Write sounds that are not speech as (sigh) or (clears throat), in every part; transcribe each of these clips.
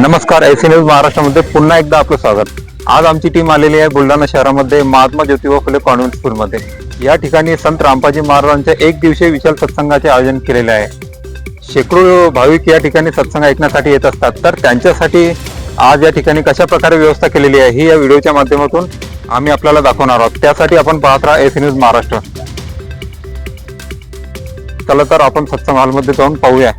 नमस्कार S news महाराष्ट्रामध्ये पुन्हा एकदा आपलं स्वागत. आज आमची टीम आलेली आहे बुलढाणा शहरामध्ये महात्मा ज्योतिबा फुले कॉन्व्हेंट स्कूलमध्ये. या ठिकाणी संत रामपाजी महाराजांच्या एक दिवसीय विशाल सत्संगाचे आयोजन केलेले आहे. शेकडो भाविक या ठिकाणी सत्संग ऐकण्यासाठी येत असतात. तर त्यांच्यासाठी आज या ठिकाणी कशा प्रकारे व्यवस्था केलेली आहे ही या व्हिडिओच्या माध्यमातून आम्ही आपल्याला दाखवणार आहोत. त्यासाठी आपण पाहत राहा एस न्यूज महाराष्ट्र. चला तर आपण सत्संग हॉलमध्ये जाऊन पाहूया.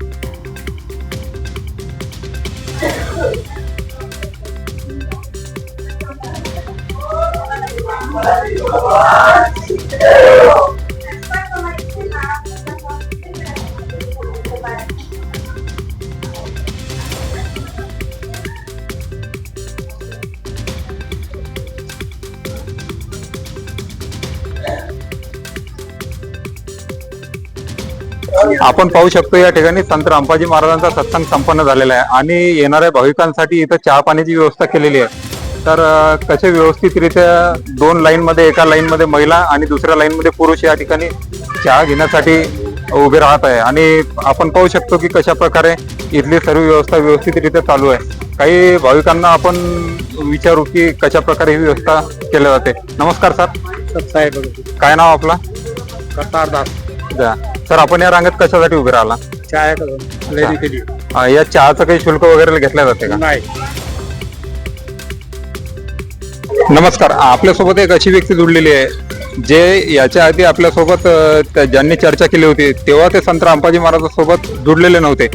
आपण पाहू शकतो या ठिकाणी संत रामपाजी महाराजांचा सत्संग संपन्न झालेला आहे. आणि येणाऱ्या भाविकांसाठी इथं चहा पाण्याची व्यवस्था केलेली आहे. तर कसे व्यवस्थितरित्या दोन लाईन मध्ये एका लाईन मध्ये महिला आणि दुसऱ्या लाईन मध्ये पुरुष या ठिकाणी चहा घेण्यासाठी उभे राहत आहे? आणि आपण पाहू शकतो की कशा प्रकारे इथली सर्व व्यवस्था व्यवस्थितरित्या चालू आहे. काही भाविकांना आपण विचारू की कशा प्रकारे ही व्यवस्था केल्या जाते. नमस्कार सर. साहेब काय नाव आपला? करतार दास. द्या. सर आपण या रांगेत कशासाठी उभे राहिला? केली अं, या चहाचं काही शुल्क वगैरे घेतलं जाते का? नाही. नमस्कार आपल्यासोबत एक अशी व्यक्ती जुडलेली आहे जे याच्या आधी आपल्यासोबत ज्यांनी चर्चा केली होती तेव्हा ते संत रामपाजी महाराजांसोबत जुडलेले नव्हते.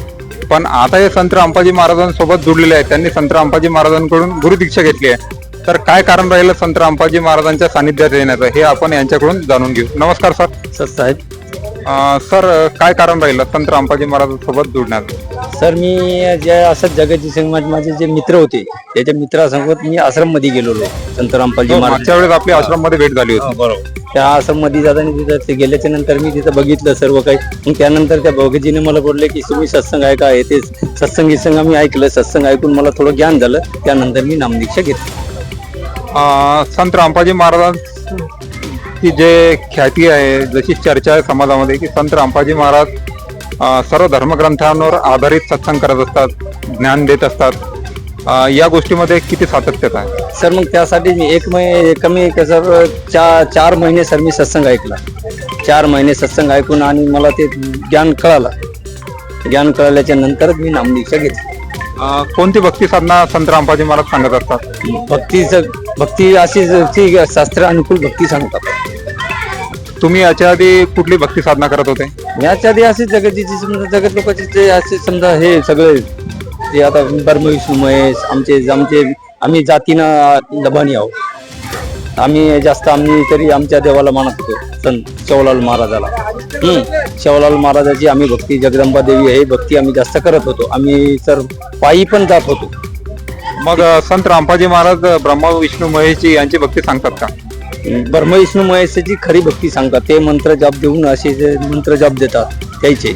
पण आता हे संत रामपाजी महाराजांसोबत जुडलेले आहेत त्यांनी संत रामपाजी महाराजांकडून गुरुदीक्षा घेतली आहे. तर काय कारण राहिलं संत रामपाजी महाराजांच्या सानिध्यात येण्याचं हे आपण यांच्याकडून जाणून घेऊ. नमस्कार सर. सर साहेब. सर काय कारण राहिलं संत रामपाजी महाराजांसोबत जुडण्याचं? सर मी जे असं जगतजी संघ माझे जे मित्र होते त्याच्या मित्रासोबत मी आश्रममध्ये गेलेलो संत रामपालजी महाराज. मागच्या वेळेस आपली आश्रममध्ये भेट झाली होती. बरोबर. त्या आश्रममध्ये जाताना तिथं ते गेल्याच्यानंतर मी तिथं बघितलं सर्व काही. मग त्यानंतर त्या भगतजीने मला बोलले की तुम्ही सत्संग ऐका आहे ते सत्संग गित्संग आम्ही ऐकलं सत्संग ऐकून मला थोडं ज्ञान झालं त्यानंतर मी नामदीक्षा घेतली. अं, संत रामपाजी महाराजांची जे ख्याती आहे जशी चर्चा आहे समाजामध्ये की संत रामपाजी महाराज सर्व धर्मग्रंथांवर आधारित सत्संग करत असतात ज्ञान देत असतात. या गोष्टीमध्ये किती सातत्यता आहे? सर मग त्यासाठी मी एक महिने कमी सर चार चार महिने सर मी सत्संग ऐकला. चार महिने सत्संग ऐकून आणि मला ते ज्ञान कळालं. ज्ञान कळाल्याच्या नंतरच मी नामदीक्षा घेतली. कोणती भक्ती साधना संत रामपाजी महाराज सांगत असतात? भक्तीचं भक्ती अशी शास्त्र अनुकूल भक्ती सांगतात. तुम्ही याच्या आधी कुठली भक्ती साधना करत होते? याच्या आधी असे जगतीचे समजा जगत लोकांचे जे असे समजा हे सगळे ते आता बर्म विष्णू महेश आमचे आमचे आम्ही जातीनं लबानी आहोत. आम्ही जास्त आम्ही तरी आमच्या देवाला मानत होतो संत शेवलाल महाराजाला. हम्म शेवलाल महाराजाची आम्ही भक्ती जगदंबा देवी हे भक्ती आम्ही जास्त करत होतो. आम्ही तर पायी पण जात होतो. मग संत रामपाजी महाराज ब्रह्मा विष्णू महेशजी यांची भक्ती सांगतात का? ब्रह्म विष्णू महेशाची खरी भक्ती सांगतात ते मंत्र जाप देऊन असे जे मंत्र जाप देतात त्याचे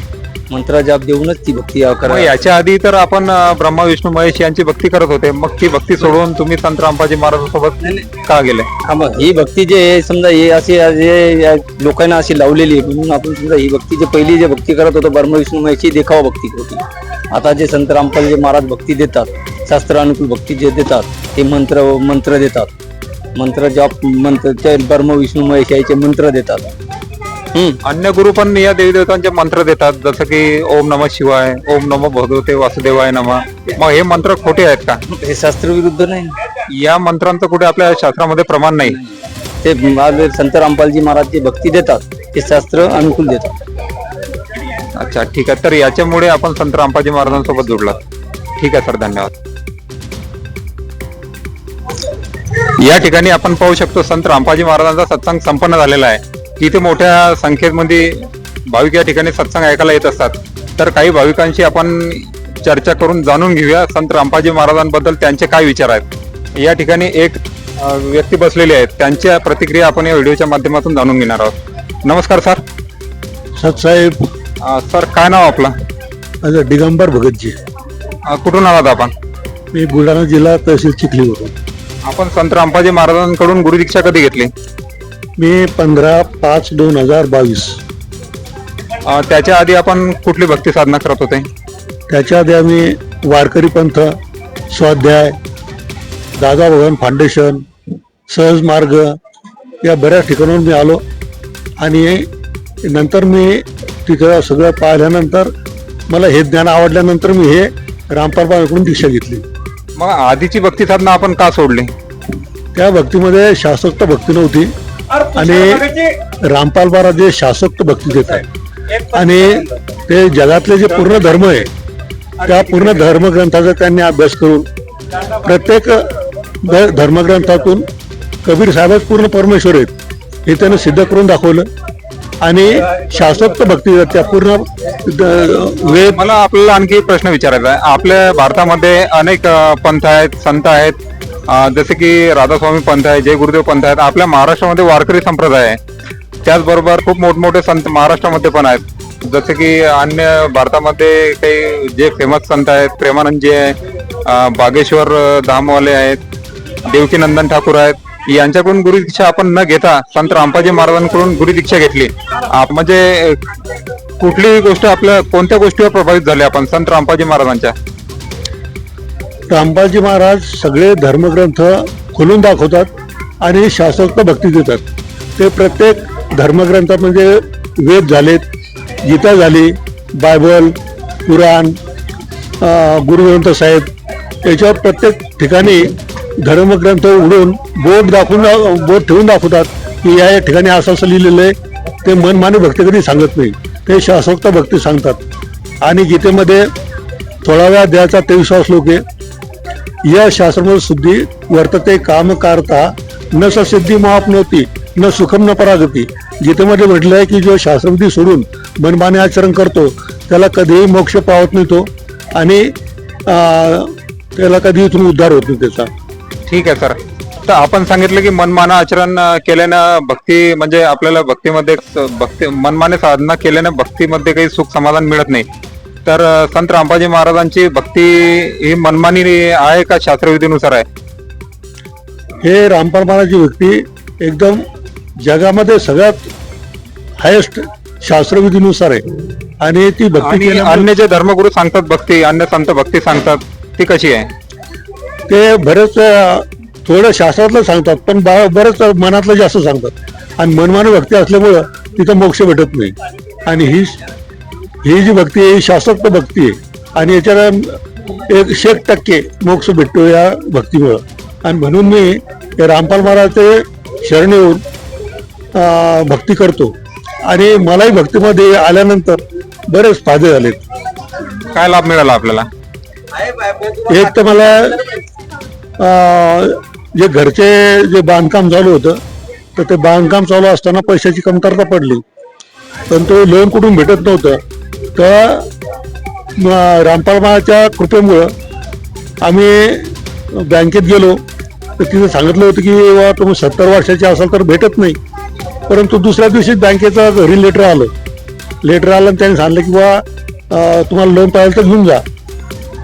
मंत्र जाप देऊनच ती भक्ती मग करा. याच्या आधी तर आपण अं, ब्रह्मा विष्णू महेश यांची भक्ती करत होते. मग ती भक्ती सोडून तुम्ही संत रामपाजी महाराजांसोबत का गेले? हा मग ही भक्ती जे आहे, समजा हे अशी जे या लोकांना अशी लावलेली आहे म्हणून आपण समजा ही भक्ती जे पहिली जे भक्ती करत होतो ब्रह्म विष्णू महेशची देखावा भक्ती होती. आता जे संत रामपाल जे महाराज भक्ती देतात शास्त्रानुकूल भक्ती जे देतात ते मंत्र मंत्र देतात. मंत्र जप मंत्र ते ब्रह्म विष्णू महेश याचे मंत्र देतात. हम्म. अन्य गुरु पण या देवी देवतांचे मंत्र देतात जसं की ओम नम शिवाय ओम नम भगवते वासुदेवाय नम. मग हे मंत्र खोटे आहेत का? हे शास्त्र विरुद्ध नाही. या मंत्रांचं कुठे आपल्या शास्त्रामध्ये प्रमाण नाही. ते संत रामपालजी महाराज जे भक्ती देतात ते शास्त्र अनुकूल देतात. अच्छा ठीक आहे. तर याच्यामुळे आपण संत रामपाजी महाराजांसोबत जोडला ठीक आहे सर धन्यवाद. या ठिकाणी आपण पाहू शकतो संत रामपाजी महाराजांचा सत्संग संपन्न झालेला आहे. इथे मोठ्या संख्येमध्ये भाविक या ठिकाणी सत्संग ऐकायला येत असतात. तर काही भाविकांशी आपण चर्चा करून जाणून घेऊया संत रामपाजी महाराजांबद्दल त्यांचे काय विचार आहेत. या ठिकाणी एक व्यक्ती बसलेली आहेत. त्यांच्या प्रतिक्रिया आपण या व्हिडिओच्या माध्यमातून जाणून घेणार आहोत. नमस्कार सर. सतसाहेब सर काय नाव आपलं? माझं दिगंबर भगतजी. कुठून आलात आपण? मी बुलढाणा जिल्हा तहसील चिखलीवरून. आपण संत रामपाजी महाराजांकडून गुरुदीक्षा कधी घेतली? मी पंधरा पाच दोन हजार बावीस. अ, त्याच्या आधी आपण कुठली भक्ती साधना करत होते? त्याच्या आधी आम्ही वारकरी पंथ स्वाध्याय दादा भगवान फाउंडेशन सहज मार्ग या बऱ्याच ठिकाणाहून मी आलो. आणि नंतर मी तिथं सगळं पाहिल्यानंतर मला हे ज्ञान आवडल्यानंतर मी हे रामपाल बाबाकडून दीक्षा घेतली. मग आधीची भक्ती साधना आपण का सोडली? त्या भक्तीमध्ये शास्त्रोक्त भक्ती नव्हती. आणि रामपाल बारा जे शास्त्रोक्त भक्ती देत आहे आणि ते जगातले जे पूर्ण धर्म आहे त्या पूर्ण धर्मग्रंथाचा त्यांनी अभ्यास करून प्रत्येक धर्मग्रंथातून कबीर साहेबच पूर्ण परमेश्वर आहेत हे त्यानं सिद्ध करून दाखवलं. आणि शाश्वत भक्ती त्या पूर्ण द- मला आपल्याला आणखी प्रश्न विचारायचा आहे. आपल्या भारतामध्ये अनेक पंथ आहेत संत आहेत. जसे की राधास्वामी पंथ आहे जय गुरुदेव पंथ आहेत. आपल्या महाराष्ट्रामध्ये वारकरी संप्रदाय आहे. त्याचबरोबर खूप मोठमोठे संत महाराष्ट्रामध्ये पण आहेत. जसे की अन्य भारतामध्ये काही जे फेमस संत आहेत प्रेमानंदजी आहे बागेश्वर धामवाले आहेत देवकीनंदन ठाकूर आहेत. यांच्याकडून गुरुदीक्षा आपण न घेता संत रामपाजी महाराजांकडून गुरुदीक्षा घेतली. आप- म्हणजे कुठलीही गोष्ट आपल्या कोणत्या गोष्टीवर प्रभावित झाले आपण संत रामपाजी महाराजांच्या? रामबाजी महाराज सगळे धर्मग्रंथ खोलून दाखवतात आणि शास्त्रोक्त भक्ती देतात. ते प्रत्येक धर्मग्रंथात म्हणजे वेद झालेत गीता झाली बायबल कुराण गुरुग्रंथ साहेब याच्यावर प्रत्येक ठिकाणी धर्मग्रंथ उघडून बोट दाखवून बोट ठेवून दाखवतात की या या ठिकाणी असं असं लिहिलेलं आहे. ते मनमानी भक्ती कधी सांगत नाही. ते शास्त्रोक्त भक्ती सांगतात. आणि गीतेमध्ये थोडा वेळा द्यायचा ते विश्वास श्लोक आहे या शास्त्रामध्ये शुद्धी वर्तते काम करता न स सिद्धी नव्हती न सुखम न परागती गीतेमध्ये म्हटलं आहे की जो शास्त्रविधी सोडून मनमाने आचरण करतो त्याला कधीही मोक्ष पावत नाही तो आणि त्याला कधी इथून उद्धार होत नाही त्याचा. ठीक आहे सर तर आपण सांगितलं की मनमाना आचरण केल्यानं भक्ती म्हणजे आपल्याला भक्तीमध्ये भक्ती मनमाने साधना केल्यानं भक्तीमध्ये काही सुख समाधान मिळत नाही. तर संत रामपाजी महाराजांची भक्ती ही मनमानी आहे का शास्त्रविधीनुसार आहे? हे रामपाल महाराजची व्यक्ती एकदम जगामध्ये सगळ्यात हायेस्ट शास्त्रविधीनुसार आहे. आणि ती भक्ती अन्य जे धर्मगुरू सांगतात भक्ती अन्य संत भक्ती सांगतात ती कशी आहे? ते बरेच थोडं शास्त्रातलं सांगतात पण बा- बरेच मनातलं जास्त सांगतात. आणि मनमानी भक्ती असल्यामुळं तिथं मोक्ष भेटत नाही. आणि ही ही जी भक्ती आहे ही शास्त्रोक्त भक्ती आहे. आणि याच्यात एक शेक टक्के मोक्ष भेटतो या भक्तीमुळं आणि म्हणून मी हे रामपाल महाराजचे शरण येऊन भक्ती करतो. आणि मलाही भक्तीमध्ये आल्यानंतर बरेच फायदे झालेत. काय लाभ मिळाला आपल्याला? एक तर मला जे घरचे जे बांधकाम चालू होतं तर ते बांधकाम चालू असताना पैशाची कमतरता पडली. पण तो लोन कुठून भेटत नव्हतं. तर म, कृपेमुळं आम्ही बँकेत गेलो. तर तिथं सांगितलं होतं की वा तुम्ही सत्तर वर्षाचे असाल तर भेटत नाही. परंतु दुसऱ्या दिवशी बँकेचं घरी लेटर आलं. लेटर आलं आणि त्यांनी सांगितलं की बा तुम्हाला लोन पाहिजे तर घेऊन जा.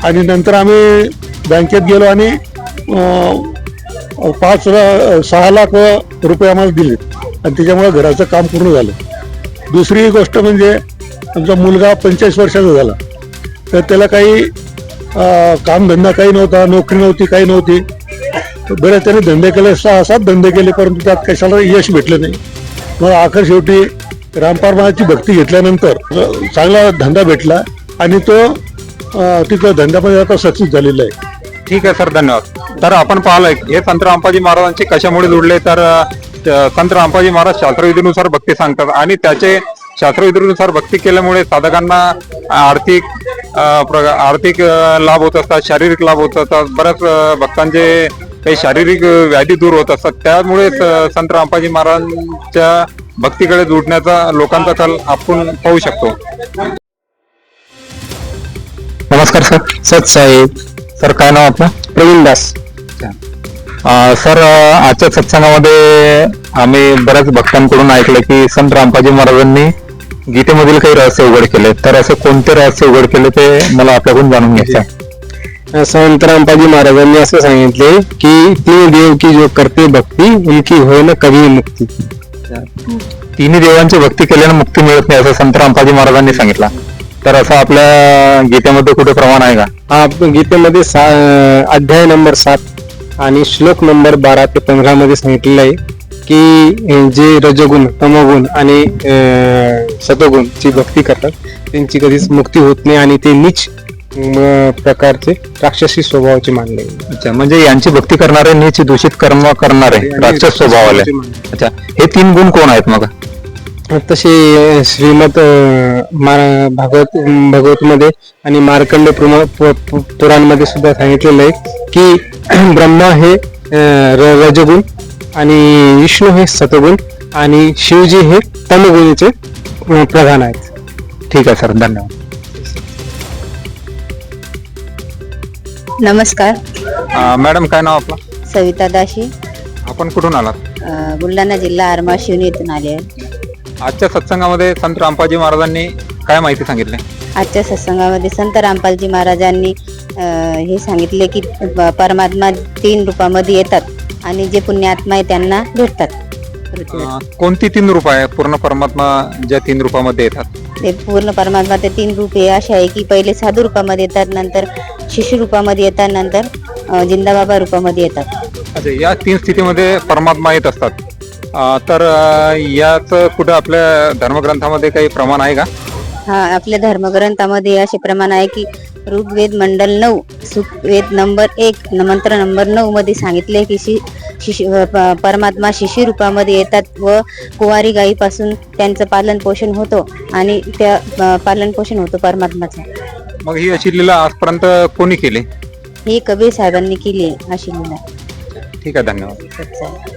आणि नंतर आम्ही बँकेत गेलो आणि पाच सहा लाख रुपये आम्हाला दिले. आणि त्याच्यामुळे घराचं काम पूर्ण झालं. दुसरी गोष्ट म्हणजे आमचा मुलगा पंचेचाळीस वर्षाचा झाला. तर त्याला काही कामधंदा काही नव्हता नोकरी नव्हती काही नव्हती. बरेच त्याने धंदे केले सहा सात धंदे केले परंतु त्यात कशाला यश भेटलं नाही. मग आखर शेवटी रामपाल महाराजची भक्ती घेतल्यानंतर चांगला धंदा भेटला. आणि तो अं, तिथं धंद्यामध्ये आता सक्सेस झालेला आहे. ठीक आहे सर. धन्यवाद. तर आपण पाहिलंय हे संत रामपाजी महाराजांचे कशामुळे जुडले? तर संत रामपाजी महाराज शास्त्रविधीनुसार भक्ती सांगतात आणि त्याचे शास्त्रविधीनुसार भक्ती केल्यामुळे साधकांना आर्थिक आर्थिक लाभ होत असतात शारीरिक लाभ होत असतात बऱ्याच भक्तांचे काही शारीरिक व्याधी दूर होत असतात. त्यामुळे संत रामपाजी महाराजांच्या भक्तीकडे जुडण्याचा लोकांचा कल आपण पाहू शकतो. नमस्कार सर. सत साहेब. सर काय नाव आपलं? प्रवीण दास. सर आजच्या सत्संगामध्ये आम्ही बऱ्याच भक्तांकडून ऐकलं की संत रामपाजी महाराजांनी गीतेमधील काही रहस्य उघड केले. तर असे कोणते रहस्य उघड केले ते मला आपल्याकडून जाणून घ्यायचं संत रामपाजी महाराजांनी असं सांगितले की तीन देव की जो करते भक्ती उनकी होय न कधी मुक्ती. तिन्ही देवांची भक्ती केल्याने मुक्ती मिळत नाही असं संत रामपाजी महाराजांनी सांगितलं. तर असं आपल्या गीतेमध्ये कुठे प्रमाण आहे का? हा गीतेमध्ये अध्याय नंबर सात. आणि श्लोक नंबर बारा ते पंधरा मध्ये सांगितलेलं आहे की जे रजगुण तमोगुण आणि अं, सतोगुण ची भक्ती करतात त्यांची कधीच मुक्ती होत नाही आणि ते नीच प्रकारचे राक्षसी स्वभावाचे मानले अच्छा म्हणजे यांची भक्ती करणारे नीच दूषित कर्म करणारे राक्षस स्वभावाले. अच्छा हे तीन गुण कोण आहेत मग? तसे श्रीमद भागवत भागवत मध्ये आणि मार्कंड पुराणमध्ये सुद्धा सांगितलेलं आहे की (clears throat) ब्रह्मा हे रजगुण आणि विष्णू हे सतगुण आणि शिवजी हे तमगुणीचे प्रधान आहेत. ठीक आहे सर. धन्यवाद. नमस्कार. मॅडम काय नाव आपलं? सविता दाशी. आपण कुठून आलात? बुलढाणा जिल्हा आरमाळ शिवणी येथून आले आहे. आजच्या सत्संगामध्ये संत रामपाजी महाराजांनी काय माहिती सांगितली? आजच्या सत्संगामध्ये संत रामपालजी महाराजांनी अ, हे सांगितले की प- परमात्मा तीन रूपामध्ये येतात आणि जे पुण्यात्मा आहे त्यांना भेटतात. अं, कोणती तीन रूप आहे? पूर्ण परमात्मा ज्या तीन रूपामध्ये येतात. ते पूर्ण परमात्मा ते तीन रूप हे असे आहे की पहिले साधू रूपामध्ये येतात नंतर शिशु रूपामध्ये येतात नंतर अ, जिंदाबाबा रूपामध्ये येतात. अच्छा या तीन स्थितीमध्ये परमात्मा येत असतात. तर याच कुठं आपल्या धर्मग्रंथामध्ये काही प्रमाण आहे का? हा आपल्या धर्मग्रंथामध्ये असे प्रमाण आहे की ऋग्वेद मंडल नऊ सुखवेद नंबर एक मंत्र नंबर नऊ मध्ये सांगितले की शि शिशु परमात्मा शिशी रूपामध्ये येतात व कुवारी गायीपासून त्यांचं पालन पोषण होतो आणि त्या पालन पोषण होतं परमात्माचं. मग ही अशी लीला आजपर्यंत कोणी केली? ही कबीर साहेबांनी केली अशी लीला. ठीक आहे धन्यवाद.